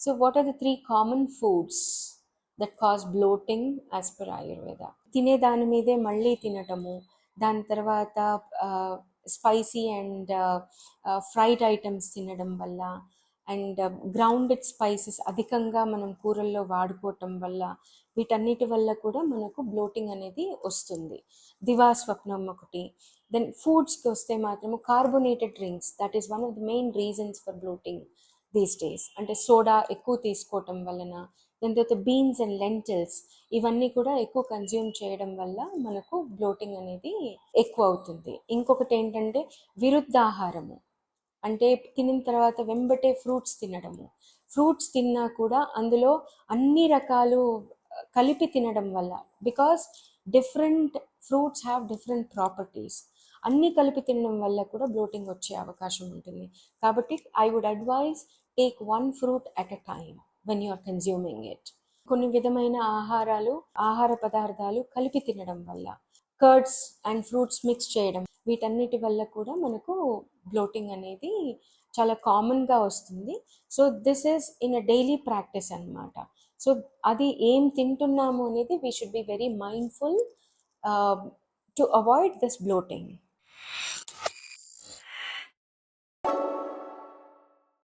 So what are the three common foods that cause bloating as per Ayurveda తినే దాని మీదే మళ్ళీ తినటము దాని తర్వాత స్పైసీ అండ్ ఫ్రైడ్ ఐటమ్స్ తినడం వల్ల అండ్ గ్రౌండెడ్ స్పైసెస్ అధికంగా మనం కూరల్లో వాడుకోవటం వల్ల వీటన్నిటి వల్ల కూడా మనకు బ్లోటింగ్ అనేది వస్తుంది. దివా స్వప్నం ఒకటి. దెన్ ఫుడ్స్కి వస్తే మాత్రము carbonated drinks that is one of the main reasons for bloating these days అంటే సోడా ఎక్కువ తీసుకోవటం వలన దాని తర్వాత బీన్స్ అండ్ లెంటిల్స్ ఇవన్నీ కూడా ఎక్కువ కన్జ్యూమ్ చేయడం వల్ల మనకు బ్లోటింగ్ అనేది ఎక్కువ అవుతుంది. ఇంకొకటి ఏంటంటే విరుద్ధాహారము. అంటే తినిన తర్వాత వెంబటే ఫ్రూట్స్ తినడము. ఫ్రూట్స్ తిన్నా కూడా అందులో అన్ని రకాలు కలిపి తినడం వల్ల because different fruits have different properties అన్నీ కలిపి తినడం వల్ల కూడా బ్లోటింగ్ వచ్చే అవకాశం ఉంటుంది. కాబట్టి I would advise take one fruit at a time when you are consuming it కొన్ని విధమైన ఆహారాలు ఆహార పదార్థాలు కలిపి తినడం వల్ల కర్డ్స్ అండ్ ఫ్రూట్స్ మిక్స్ చేయడం వీటన్నిటి వల్ల కూడా మనకు బ్లోటింగ్ అనేది చాలా కామన్గా వస్తుంది. So this is in a daily practice అన్నమాట. సో అది ఏం తింటున్నాము అనేది we should be very mindful to avoid this bloating